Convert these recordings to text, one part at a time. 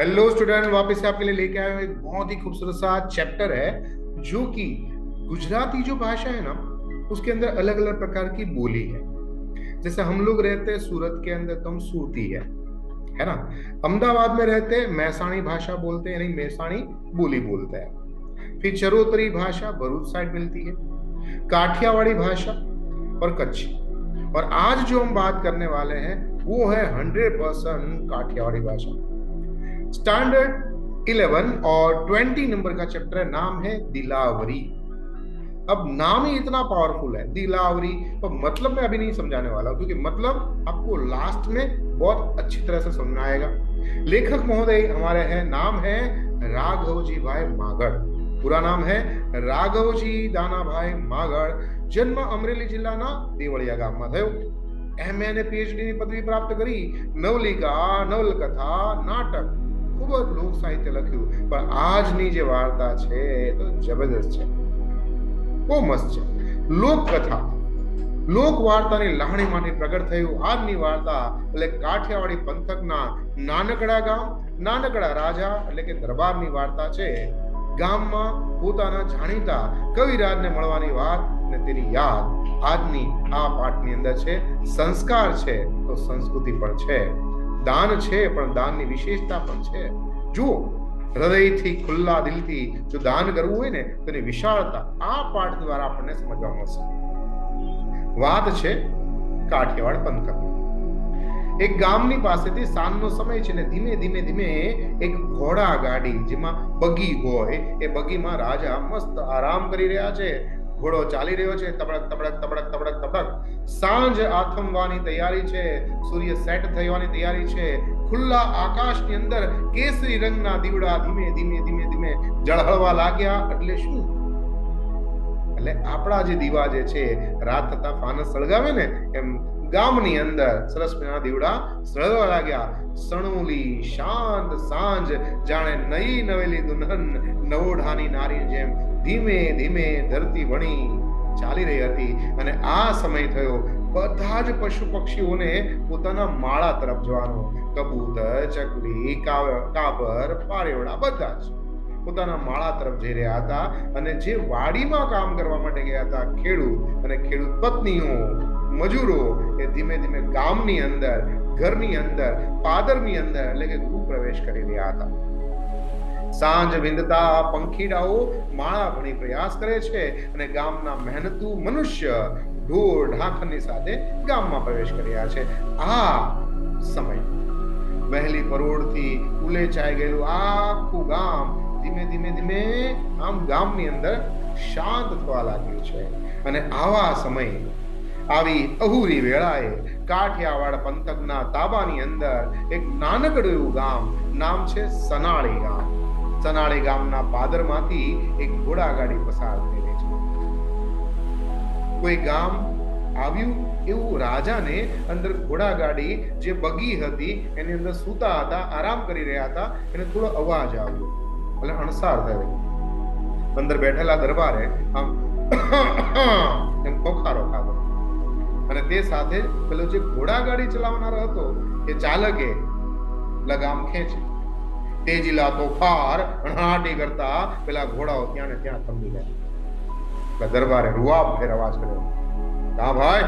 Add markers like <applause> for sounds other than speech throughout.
Hello student वापस से आपके लिए लेके आए एक बहुत ही खूबसूरत सा चैप्टर है, जो कि गुजराती जो भाषा है ना, उसके अंदर अलग अलग प्रकार की बोली है। जैसे हम लोग रहते हैं सूरत के अंदर तो हम सूरती है है ना? अहमदाबाद में रहते हैं, मैसाणी भाषा बोलते हैं, यानी मैसाणी बोली बोलते हैं। फिर चरोतरी भाषा भरूच साइड मिलती है, काठियावाड़ी भाषा और कच्छी और आज जो हम बात करने वाले हैं, वो है हंड्रेड परसेंट काठियावाड़ी भाषा। स्टैंडर्ड इलेवन और ट्वेंटी नंबर का चैप्टर है नाम है दिलावरी अब नाम ही इतना पावरफुल है दिलावरी पर मतलब मैं अभी नहीं समझाने वाला हूं क्योंकि मतलब आपको लास्ट में बहुत अच्छी तरह से समझाएगा लेखक महोदय हमारे हैं नाम है राघव जी भाई मागड़ पूरा नाम है રાઘવજી દાનાભાઈ માગળ જન્મ અમરેલી જિલ્લાના દેવળિયા ગામમાં થયો એમએ અને પીએચડી ની પદવી પ્રાપ્ત કરી નવલિકા નવલકથા નાટક ખૂબ જ લોક સાહિત્ય લખ્યું. પણ આજની જે વાર્તા છે એ તો જબરદસ્ત છે. બહુ મસ્ત છે. લોકકથા. લોક વાર્તાની લાહણીમાંથી પ્રગટ થયું આજની વાર્તા એટલે કાઠિયાવાડી પંથકના નાનકડા ગામ, નાનકડા રાજા એટલે કે દરબારની વાર્તા છે. ગામમાં પોતાના જાણીતા કવિરાજને મળવાની વાત અને તેની યાદ આજની આ પાઠની અંદર છે. સંસ્કાર છે તો સંસ્કૃતિ પણ છે. દાન છે પણ દાનની વિશેષતા પણ છે. જુઓ હૃદયથી ખુલ્લા દિલથી જો દાન કરવું હોય ને, તો એની વિશાળતા આ પાઠ દ્વારા આપણને સમજવા મળશે વાત છે કાઠિયાવાડ પંથક એક ગામની પાસેથી સાંજનો સમય છે ને, ધીમે ધીમે ધીમે એક ઘોડા ગાડી, જેમાં બગી હોય, એ બગીમાં રાજા મસ્ત આરામ કરી રહ્યા છે. ઘોડો ચાલી રહ્યો છે, તબડક તબડક તબડક તબડક તબડક. સાંજ આથમવાની તૈયારી છે, સૂર્ય સેટ થવાની તૈયારી છે ખુલ્લા આકાશની અંદર કેસરી રંગના દીવડા ધીમે ધીમે ધીમે ધીમે જળહળવા લાગ્યા. એટલે શું? એટલે આપણા જે દીવા જે છે, રાત થતા ફાનસ સળગાવે ને, એમ ગામની અંદર સરસ મજાના દીવડા સળગવા લાગ્યા. સણુલી, શાંત, સાંજ, જાણે નઈ નવેલી દુલ્હન, નવોઢાની નારી જેમ ધીમે ધીમે ધરતી વણી ચાલી રહી હતી. અને આ સમય થયો બધા જ પશુ પક્ષીઓને પોતાના માળા તરફ જવાનું કબૂતર, ચકલી કાબર, પારેવડા બધા જ પોતાના માળા તરફ જઈ રહ્યા હતા અને જે વાડીમાં કામ કરવા માટે ગયા હતા, ખેડૂત અને ખેડૂત પત્નીઓ, મજૂરો એ ધીમે ધીમે ગામની અંદર, ઘરની અંદર, પાદરની અંદર એટલે કે ગૃહ પ્રવેશ કરી રહ્યા હતા. સાંજ વિંદતા પંખીડાઓ માળા ભણી પ્રયાસ કરે છે અને ગામના મહેનતુ મનુષ્ય ઢોર ઢાંખરની સાથે ગામમાં પ્રવેશ કર્યા છે. આ સમય વહેલી પરોળથી ઉલેચાઈ ગયેલું આખું ગામ ધીમે ધીમે ધીમે આમ ગામની અંદર શાંત થવા લાગ્યું છે. અને આવા સમયે આવી અહુરી વેળાએ કાઠિયાવાડ પંથકના તાબાની અંદર એક નાનકડું એવું ગામ નામ છે સનાળી ગામ. સનાળી ગામના પાદરમાંથી એક ઘોડાગાડી પસાર થઈ કોઈ ગામ આવ્યું એવું રાજાને અંદર ઘોડાગાડી જે બગી હતી એની અંદર સૂતા હતા, આરામ કરી રહ્યા હતા, એને થોડો અવાજ આવ્યો. એટલે અણસાર થયો. અંદર બેઠેલા દરબારે આમ <coughs> એમ પોખારો ખાધો. અને તે સાથે પેલો જે ઘોડાગાડી ચલાવનારો હતો, એ ચાલકે લગામ ખેંચી. તેજીલા તોફાર હણાટી કરતા પેલા ઘોડાઓ ત્યાં ને ત્યાં થંભી ગયા. દરબારે રૂઆબ ફેર અવાજ કર્યો કા ભાઈ,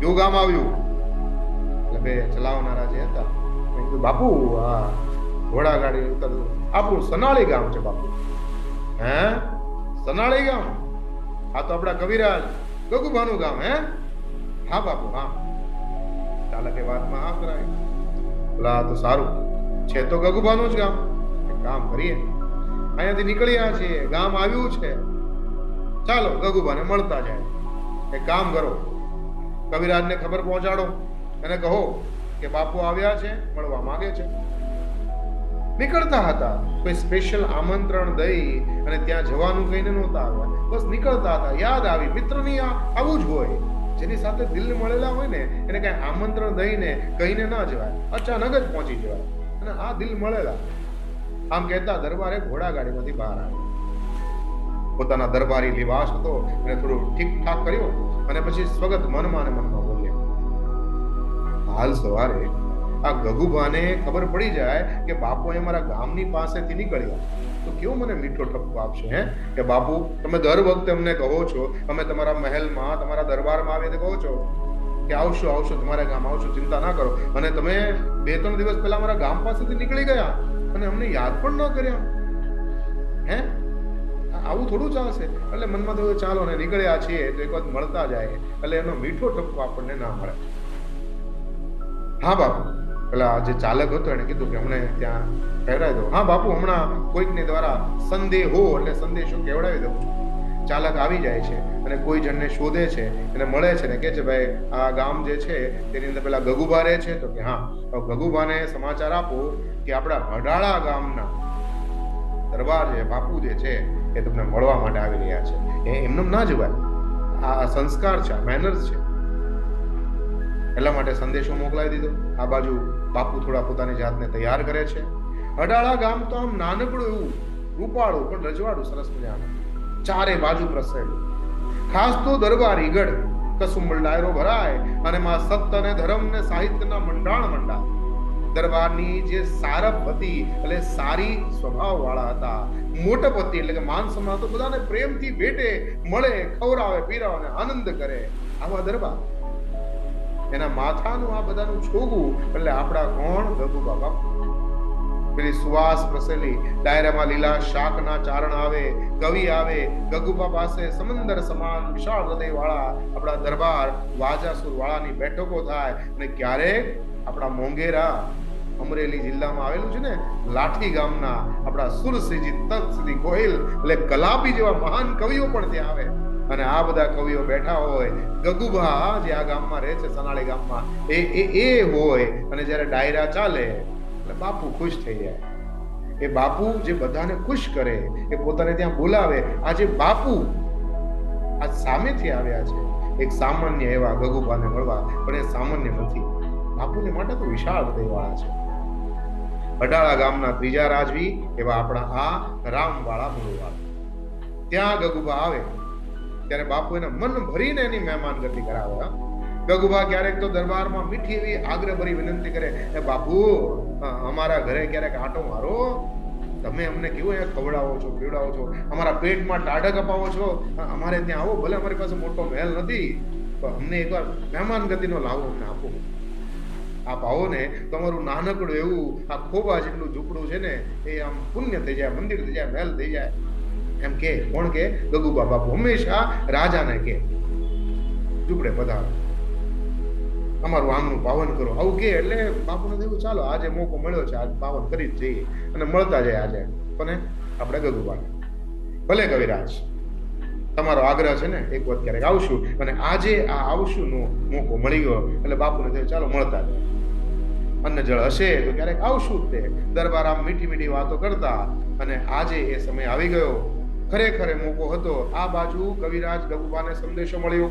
કયું ગામ આવ્યું? એટલે બે ચલાવનારા જે હતા કીધું, બાપુ, આ ઘોડાગાડી ઉતર આપણું સનાળી ગામ છે, બાપુ. હે? સનાળી ગામ? આ તો આપણા કવિરાજ ગગુભાનું ગામ, હે? હા, બાપુ, હા. ચાલકે વાતમાં હા કરાય. બોલા તો સારું. છે તો ગગુભાનું જ ગામ. કામ કરીએ. અહીંયાથી નીકળ્યા છીએ. ગામ આવ્યું છે. ચાલો ગગુભાને મળતા જાય. એક કામ કરો. કવિરાજને ખબર પહોંચાડો. અને કહો કે બાપુ આવ્યા છે, મળવા માંગે છે. નીકળતા હતા. કોઈ સ્પેશિયલ આમંત્રણ દઈ અને ત્યાં જવાનું કહીને નહોતા આવ્યા. બસ નીકળતા હતા. યાદ આવી, મિત્રની આવું જ હોય. જેની સાથે દિલ મળેલા હોય ને, એને કઈ આમંત્રણ દઈને કહીને ના જવાય. અચાનક જ પહોંચી જવાય. અને આ દિલ મળેલા. આમ કહેતા દરબારે ઘોડાગાડીમાંથી બહાર આવ્યો. પોતાના દરબારી લિવાસ હતો એને થોડું ઠીક ઠાક કર્યો અને પછી સ્વગત મનમાં અને મનમાં બોલ્યા. હાલ સવારે આ ગગુભાને ખબર પડી જાય કે બાપુ એ મારા ગામની પાસેથી નીકળ્યા. તો કેવો મને મીઠો ઠપકો આપશે, હે? કે બાપુ, તમે દર વખતે અમને કહો છો, અમે તમારા મહેલમાં, તમારા દરબારમાં આવીને કહો છો કે આવશો આવશો, તમારા ગામ આવશો, ચિંતા ના કરો. અને તમે બે, ત્રણ દિવસ પહેલા મારા ગામ પાસેથી નીકળી ગયા અને અમને યાદ પણ ન કર્યા. હે? આવું થોડું ચાલશે? એટલે મનમાં થયું ચાલો ને નીકળ્યા છીએ, તો એક વાત મળતા જાય. એટલે એનો મીઠો ટપકો આપણને ના મળે. હા, બાપુ. પેલા જે ચાલક હતો એને કીધું કે અમને ત્યાં કહેવડાવી દો. હા, બાપુ, હમણાં કોઈકને દ્વારા સંદેહો એટલે સંદેશો કેવડાવી દઉં. ચાલક આવી જાય છે અને કોઈ જણને શોધે છે, એને મળે છે ને કે છે, ભાઈ, આ ગામ જે છે, તેની અંદર પેલા ગગુભા રહે છે? તો કે, હા. ગગુભાને સમાચાર આપો કે આપણા ભડાળા ગામના દરબાર છે બાપુ જે છે એ તમને મળવા માટે આવી રહ્યા છે. એ એમને ના જવાય. આ સંસ્કાર છે મેનર્સ છે. એટલા માટે સંદેશો મોકલાવી દીધો. આ બાજુ બાપુ થોડા પોતાની જાતને તૈયાર કરે છે. અડાળા ગામ તો આમ નાનકડું એવું, રૂપાળું, પણ રજવાડું સરસ મજાનું. ચારે બાજુ પ્રસરેલું ખાસ તો દરબારી ગઢ કસુંબલ ડાયરો ભરાય અને માં સત્ય અને ધર્મ ને સાહિત્યના મંડાણ મંડાય. દરબારની જે સારપ એટલે સારી સ્વભાવ વાળા હતા. મોટપતિ એટલે કે માન સન્માન તો બધાને પ્રેમથી ભેટે, મળે ખવરાવે પીરાવે આનંદ કરે. આવા દરબાર. એના માથાનું આ બધાનું છોગું, એટલે આપણા કોણ ગગુ બાબા. પેલી સુવાસ પ્રસેલી, ડાયરામાં લીલા શાકના ચારણ આવે, કવિ આવે, ગગુબા પાસે સમંદર સમાન વિશાળ હૃદય વાળા આપણા દરબાર વાજાસુર વાળાની બેઠકો થાય અને ક્યારેક આપણા મોંગેરા અમરેલી જિલ્લામાં આવેલું છે ને, લાઠી ગામના આપણા સુરસિંહજી તત્સિંહ ગોહિલ, એટલે કલાપી જેવા મહાન કવિઓ પણ ત્યાં આવે. અને આ બધા કવિઓ બેઠા હોય, ગગુભા જે આ ગામમાં રહે છે, સનાળી ગામમાં, એ એ એ હોય, અને જ્યારે ડાયરા ચાલે, એટલે બાપુ ખુશ થઈ જાય. એ બાપુ જે બધાને ખુશ કરે, એ પોતાને ત્યાં બોલાવે. આજે બાપુ આ સામેથી આવ્યા છે. એક સામાન્ય એવા ગગુભાને મળવા, પણ એ સામાન્ય નથી. બાપુને માટે તો વિશાળ હૃદયવાળા છે. અડાળા ગામના ત્રીજા રાજવી એવા આપણા આ રામવાળા મુળવા ત્યાં ગગુબા આવે, ત્યારે બાપુ એને મન ભરીને એની મહેમાન ગતિ કરાવે. ગગુબા ક્યારેક તો દરબારમાં મીઠી એવી આગ્રહ ભરી વિનંતી કરે, એ બાપુ અમારા ઘરે ક્યારેક આટો મારો. તમે અમને કેવું એ ખવડાવો છો, પીવડાવો છો? અમારા પેટમાં ટાઢક અપાવો છો? અમારે ત્યાં આવો, ભલે અમારી પાસે મોટો મહેલ નથી, પણ અમને એકવાર મહેમાન ગતિનો લાવો અમને આપો. આપ ભાવોને તમારું નાનકડું એવું આ ખોબા જેટલું ઝૂંપડું છે ને, એ આમ પુણ્ય થઈ જાય, મંદિર થઈ જાય, મહેલ થઈ જાય. એમ કે, કોણ કે? ગગુબા બાપુ હંમેશા રાજાને કે. ઝૂંપડે પધારો. અમારું આંગણું પાવન કરો. આવું કે એટલે બાપુને થયું ચાલો, આજે મોકો મળ્યો છે, આજ પાવન કરી જ જઈએ. અને મળતા જાય આજે. કોને? આપણે ગગુબાને. ભલે કવિરાજ, તમારો આગ્રહ છે ને, એક વખત ક્યારેક આવશું. અને આજે આ આવશું નો મોકો મળી ગયો. એટલે બાપુને થયું ચાલો, મળતા જાય. અન્ન જળ હશે તો ક્યારેક આવશું તે. દરબાર આમ મીઠી મીઠી વાતો કરતા અને આજે એ સમય આવી ગયો. ખરેખર મોકો હતો. આ બાજુ કવિરાજ ગગુબાને સંદેશો મળ્યો.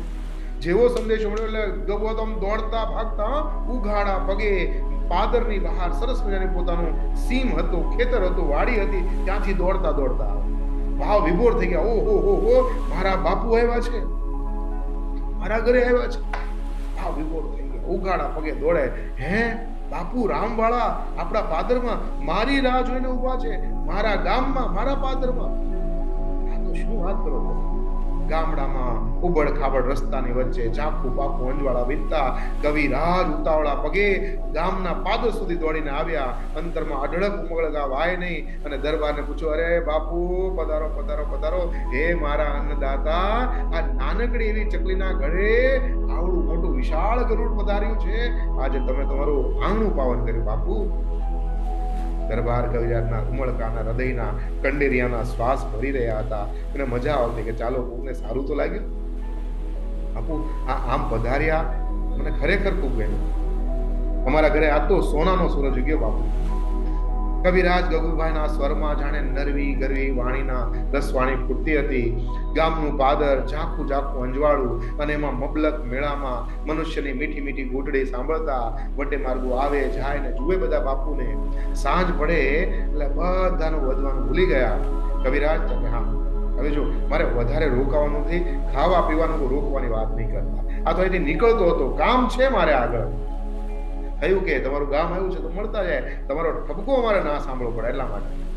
જેવો સંદેશો મળ્યો એટલે ગગુબા તો આમ દોડતા ભાગતા ઉઘાડા પગે પાદરની બહાર સરસ મજાની પોતાનું સીમ હતું, ખેતર હતું, વાડી હતી, ત્યાંથી દોડતા દોડતા ભાવ વિભોર થઈ ગયા. ઓહો, હો હો, મારા બાપુ આવ્યા છે. મારા ઘરે આવ્યા છે. ભાવ વિભોર થઈ ગયા. ઉઘાડા પગે દોડે. હે બાપુ રામવાળા આપણા પાદરમાં મારી રાહ જોઈને ઊભા છે. મારા ગામમાં, મારા પાદરમાં. આ શું વાત કરો ગામડામાં ઉબડ ખાબડ રસ્તાની વચ્ચે ઝાંખું પાખું અંજવાળા વીતતા, કવિ રાજ ઉતાવળા પગે ગામના પાદર સુધી દોડીને આવ્યા. અંતરમાં અઢળક ઉમળકા વાય નહીં અને દરબારને પૂછ્યું, અરે બાપુ, પધારો પધારો પધારો. હે મારા અન્નદાતા, આ નાનકડી એવી ચકલીના ઘરે આવડું વિશાળ ગરુડ પધાર્યું છે. આજે તમે તમારું આંગણું પાવન કર્યું, બાપુ. દરબાર કવિરાજના ઉમળકાના હૃદયના કંડેરિયાના શ્વાસ ભરી રહ્યા હતા. અને મજા આવતી કે ચાલો, કોકને સારું તો લાગ્યું. બાપુ, આ આમ પધાર્યા, મને ખરેખર ખૂબ ગમ્યું. અમારા ઘરે આ તો સોનાનો સૂરજ ઉગ્યો, બાપુ. કવિરાજ ગગુભાઈના સ્વરમાં જાણે નરવી ગરવી વાણીના રસવાણી ફૂટતી હતી. ગામનું પાદર ઝાંખું ઝાંખું અંજવાળું અને એમાં મબલક મેળામાં મનુષ્યની મીઠી મીઠી ઘૂંટડી સાંભળતા વટે માર્ગો આવે, જાય ને જુએ બધા બાપુને. સાંજ પડે એટલે બધાનું વધવાનું ભૂલી ગયા. કવિરાજ, તમે હા. હવે જો, મારે વધારે રોકાવાનું નથી, ખાવા પીવાનું રોકવાની વાત નહીં કરતા. આ તો અહીંથી નીકળતો હતો. કામ છે મારે આગળ. થયું કે તમારું ગામ આવ્યું છે તો મળતા જાય. તમારો ઠપકો અમારે ના સાંભળવો પડે એટલા માટે.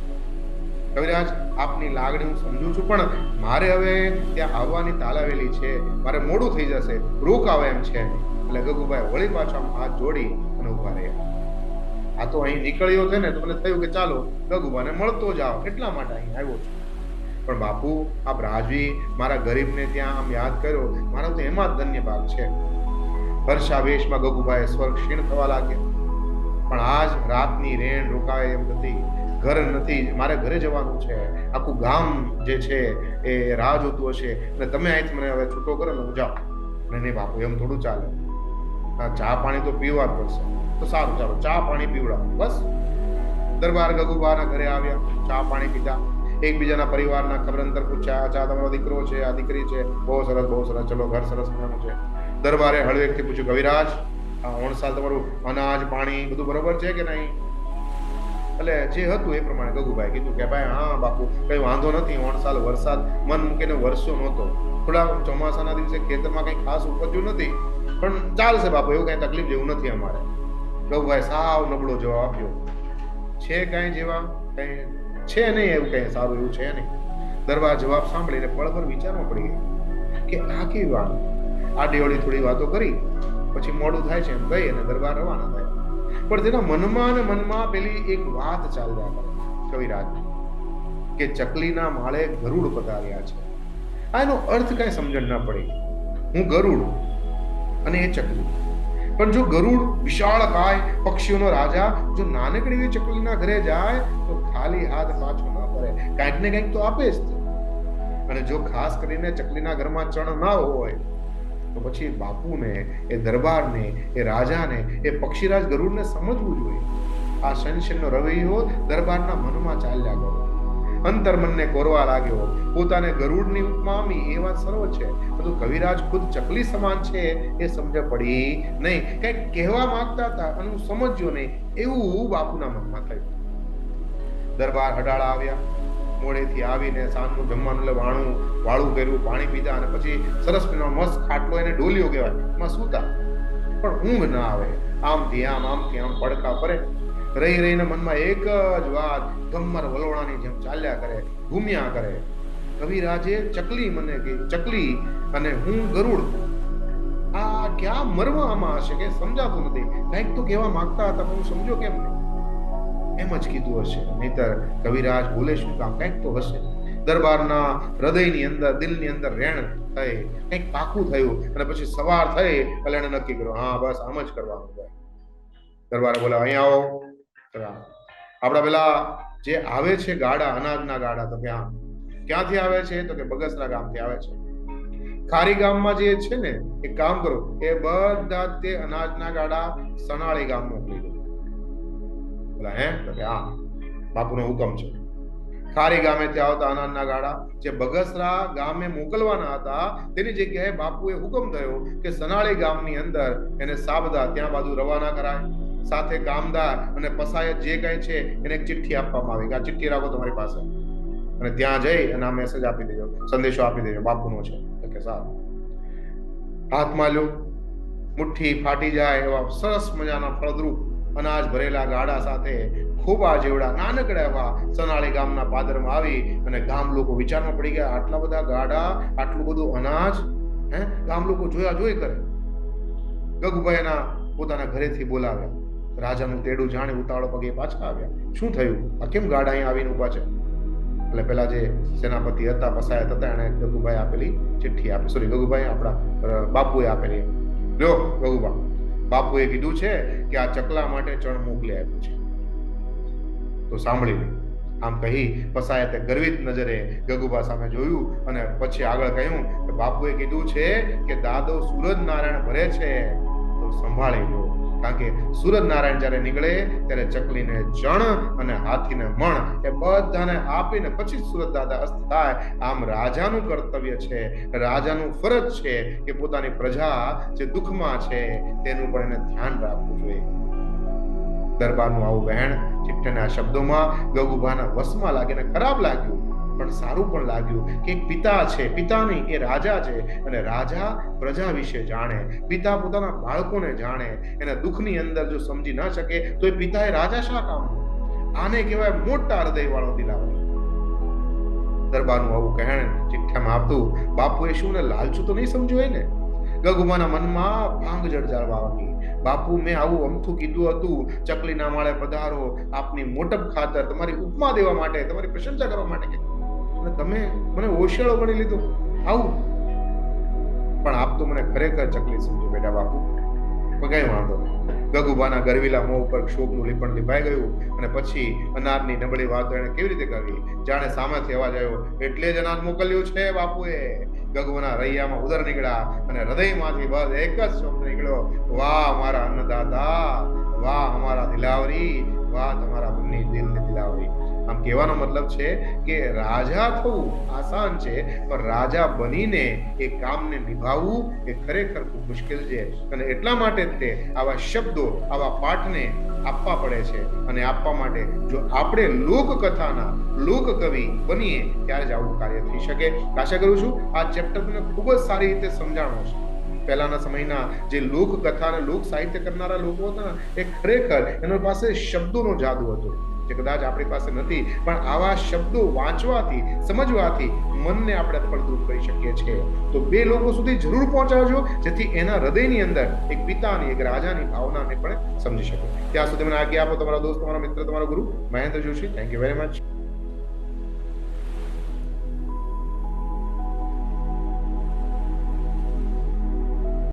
કવિરાજ, આપની લાગણી હું સમજુ છું, પણ મારે હવે ત્યાં આવવાની તાલાવેલી છે. મારે મોડું થઈ જશે. રોક આવે એમ છે. એટલે ગગુભાઈ વળી પાછો હાથ જોડી અને ઊભા રહ્યા. આ તો અહીં નીકળ્યો છે ને, તો મને થયું કે ચાલો, ગગુભાને મળતો જાઓ. એટલા માટે અહીં આવ્યો છું. પણ બાપુ, આપ રાજવી મારા ગરીબને ત્યાં આમ યાદ કર્યો. મારો તો એમાં જ ધન્ય ભાગ છે. હર્ષાવેશમાં ગગુભાઈ સ્વર્ગ ક્ષીણ થવા લાગ્યા. પણ આજ રાતની રેણ રોકાય એમ નથી. ઘર નથી. મારે ઘરે જવાનું છે. આખું ગામ જે છે એ રાહ જોતું હશે. અને તમે અહીંથી મને હવે છૂટો કરો ને હું જાઉં. નહીં નહીં બાપુ, એમ થોડું ચાલે. ચા પાણી તો પીવા જ પડશે. તો સારું, ચાલો, ચા પાણી પીવડાવો. બસ. દરબાર ગગુબાના ઘરે આવ્યા. ચા પાણી પીધા. એકબીજાના પરિવારના ખબર અંતર પૂછ્યા. ચા તમારો દીકરો છે, આ દીકરી છે. બહુ સરસ બહુ સરસ. ચલો, ઘર સરસ મજાનું છે. દરબારે હળવેકથી પૂછ્યું, કવિરાજ, આ ઓણસાલ તમારું અનાજ, પાણી બધું બરોબર છે કે નહીં? એટલે જે હતું એ પ્રમાણે ગગુભાઈ કીધું કે, ભાઈ, હા, બાપુ, કઈ વાંધો નથી ઓણસાલ વરસાદ, મન મૂકીને વરસ્યો નહોતો. થોડા ચોમાસાના દિવસે ખેતરમાં કંઈ ખાસ ઉપજ્યું નથી, પણ ચાલશે બાપુ, એવું કંઈ તકલીફ જેવું નથી અમારે. ગગુભાઈ સાવ નબળો જવાબ આપ્યો. છે કાંઈ જેવા? કંઈ છે નહીં એવું કંઈ? સારું એવું છે નહીં. દરબાર જવાબ સાંભળીને પળભર વિચારવા પડી ગઈ કે, આ કેવી વાત? આડી અવળી થોડી વાતો કરી, પછી મોડું થાય છે એમ કહી અને દરબાર રવાના થાય. પણ તેના મનમાં ને મનમાં પેલી એક વાત ચાલવા કરે કવિરાજ કે ચકલીના માળે ગરુડ પધાર્યા છે. આ એનો અર્થ કાંઈ સમજણ ના પડે. હું ગરુડ અને એ ચકલી. પણ જો ગરુડ વિશાળ કાય પક્ષીઓનો રાજા, જો નાનકડી એવી ચકલીના ઘરે જાય, તો ખાલી હાથ પાછો ના કરે કાંઈક ને કંઈક તો આપે જ અને જો ખાસ કરીને ચકલીના ઘરમાં ચણ ના હોય તો પછી બાપુને, એ દરબારને, એ રાજાને, એ પક્ષીરાજ ગરુડને સમજવું જોઈએ. આ સંશયનો રવૈયો દરબારના મનમાં ચાલ્યા ગયો. અંતર્મનને કોરવા લાગ્યો, પોતાને ગરુડની ઉપમામી, એ વાત સર્વ છે. પરંતુ કવિરાજ ખુદ ચકલી સમાન છે, એ સમજ પડી નહીં. કંઈક કહેવા માંગતા હતા, અને હું સમજ્યો નહીં, એવું બાપુના મનમાં થયું. દરબાર હડાળા આવ્યા. મોડેથી આવીને સાંજનું જમવાનું એટલે વાણું, વાળું કર્યું, પાણી પીધા અને પછી સરસ મસ્ત ખાટલો એને ડોલિયો કહેવાય. એમાં સૂતા પણ ઊંઘ ના આવે. આમ, આમથી આમ પડકા ફરે. રહી, રહીને મનમાં એક જ વાત ગમ્મર વલોણાની જેમ ચાલ્યા કરે, ઘૂમ્યા કરે. કવિરાજે ચકલી મને કે ચકલી અને હું ગરુડ. આ ક્યાં મરવામાં હશે કે સમજાતું નથી. કંઈક તો કહેવા માંગતા હતા, પણ હું સમજો કેમ નહીં? એમ જ કીધું હશે. નહીતર કવિરાજ બોલે શું કામ કંઈક તો હશે. દરબારના હૃદયની અંદર, દિલની અંદર રેણ થઈ, કંઈક પાકું થયું અને પછી સવાર થઈ એટલે નક્કી કર્યું, હા, બસ આમ જ કરવાનું ભાઈ. દરબારે બોલે અહીંયા આવો. આપણા પેલા જે આવે છે ગાડા, અનાજના ગાડા, તો કે હા ક્યાંથી આવે છે? તો કે બગસરા ગામથી આવે છે. ખારી ગામમાં જે છે ને એ કામ કરો, એ બધા તે અનાજના ગાડા સનાળી ગામ મોકલી દો. બોલા, હે? બાપુનો હુકમ છે. ખારી ગામેથી આવતા અનાજના ગાડા જે બગસરા ગામે મોકલવાના હતા, તેની જગ્યાએ બાપુએ હુકમ થયો કે સનાળી ગામની અંદર એને સાબદા ત્યાં બાજુ રવાના કરાય. સાથે કામદાર અને પસાયત જે કઈ છે, એને એક ચિઠ્ઠી આપવામાં આવી કે, આ ચિઠ્ઠી રાખો તમારી પાસે. અને ત્યાં જઈ અને આ મેસેજ આપી દેજો, સંદેશો આપી દેજો, બાપુનો છે. કે, સારું. હાથમાં લ્યો, મુઠ્ઠી ફાટી જાય એવા સરસ મજાના ફળદ્રુપ અનાજ ભરેલા ગાડા સાથે ખોબા જેવડા નાનકડા એવા સનાળી ગામના પાદરમાં આવી અને ગામ લોકો વિચારમાં પડી ગયા, આટલા બધા ગાડા, આટલું બધું અનાજ, હે? ગામ લોકો જોયા, જોઈ કરે. ગગુભાઈના પોતાના ઘરેથી બોલાવ્યા. રાજાનું તેડું જાણે ઉતાવળો પગે પાછા આવ્યા. શું થયું? આ કેમ ગાડા અહીં આવીને ઊભા છે? એટલે પેલા જે સેનાપતિ હતા પસાયત હતા એને ગગુભાઈ આપેલી ચિઠ્ઠી આપી. સોરી ગગુભાઈ આપણા બાપુએ આપેલી. લ્યો ગગુબા બાપુએ કીધું છે કે આ ચકલા માટે ચણ મોકલી આપ્યું છે. તો સાંભળી લે આમ કહી પસાયતે ગર્વિત નજરે ગગુબા સામે જોયું અને પછી આગળ કહ્યું કે બાપુએ કીધું છે કે દાદો સૂરજ નારાયણ ભરે છે. તો સંભાળી લો. કારણ કે સૂરજનારાયણ જ્યારે નીકળે, ત્યારે ચકલીને જણ અને હાથીને મણ એ બધાને આપીને પછી સુરત દાદા અસ્ત થાય. આમ રાજાનું કર્તવ્ય છે, રાજાનું ફરજ છે કે પોતાની પ્રજા જે દુઃખમાં છે તેનું પણ એને ધ્યાન રાખવું જોઈએ. દરબારનું આવું વહેણ ચિઠ્ઠીના શબ્દોમાં ગગુભાના વસમાં લાગીને ખરાબ લાગ્યું. પણ સારું પણ લાગ્યું કે એક પિતા છે. પિતા નહીં, એ રાજા છે અને રાજા પ્રજા વિશે જાણે. પિતા પોતાના બાળકોને જાણે. એના દુઃખની અંદર જો સમજી ન શકે, તો એ પિતાએ રાજા શા કામ? આને કહેવાય મોટા હૃદયવાળો દિલાવર દરબારનું આવું કહેણ ચિઠ્ઠામાં આપતું, બાપુએ શું ને લાલચું તો નહીં સમજ્યું હોય ને? ગગુમાના મનમાં ભાંગ જળજાળવા આવી બાપુ, મેં આવું અમથું કીધું હતું, ચકલીના માળે પધારો. આપની મોટપ ખાતર તમારી ઉપમા દેવા માટે, તમારી પ્રશંસા કરવા માટે અને તમે મને ઓશિયાળો ગણી લીધો. આવું. પણ આપ તો મને ખરેખર ચકલી સમજો બેટા બાપુ. કઈ વાંધો ગગુબાના ગરવીલા મોં ઉપર શોકનું લીપણ લીપાઈ ગયું અને પછી અનારની નબળી વાતો એને કેવી રીતે કરવી જાણે સામેથી અવાજ આવ્યો, એટલે જ અનાજ મોકલ્યું છે બાપુએ. ગગુના રૈયામાં ઉદર નીકળ્યા અને હૃદયમાંથી બસ એક જ શબ્દ નીકળ્યો, વાહ મારા અન્નદાતા, વાહ અમારા દિલાવરી, વાહ તમારા બંને દિલની દિલાવરી. આમ કહેવાનો મતલબ છે કે રાજા થવું આસાન છે, પણ રાજા બનીને એ કામને નિભાવવું એ ખરેખર ખૂબ મુશ્કેલ છે. અને એટલા માટે તે આવા શબ્દો, આવા પાઠને આપવા પડે છે. અને આપવા માટે જો આપણે લોકકથાના લોકકવિ બનીએ, ત્યારે જ આવું કાર્ય થઈ શકે. આશા કરું છું આ ચેપ્ટર તમને ખૂબ જ સારી રીતે સમજાણો છે પહેલાના સમયના જે લોકકથા અને લોક સાહિત્ય કરનારા લોકો હતા ને, એ ખરેખર એના પાસે શબ્દોનો જાદુ હતો. જે કદાચ આપણી પાસે નથી. પણ આવા શબ્દો વાંચવાથી, સમજવાથી મનને આપણે ફળદ્રુપ કરી શકીએ છીએ. તો બે લોકો સુધી જરૂર પહોંચાડજો, જેથી એના હૃદયની અંદર એક પિતાની, એક રાજાની ભાવનાને પણ સમજી શકે. ત્યાં સુધી મને આજ્ઞા આપો, તમારા દોસ્ત, તમારા મિત્ર, તમારો ગુરુ, Mahendra Joshi. Thank you very much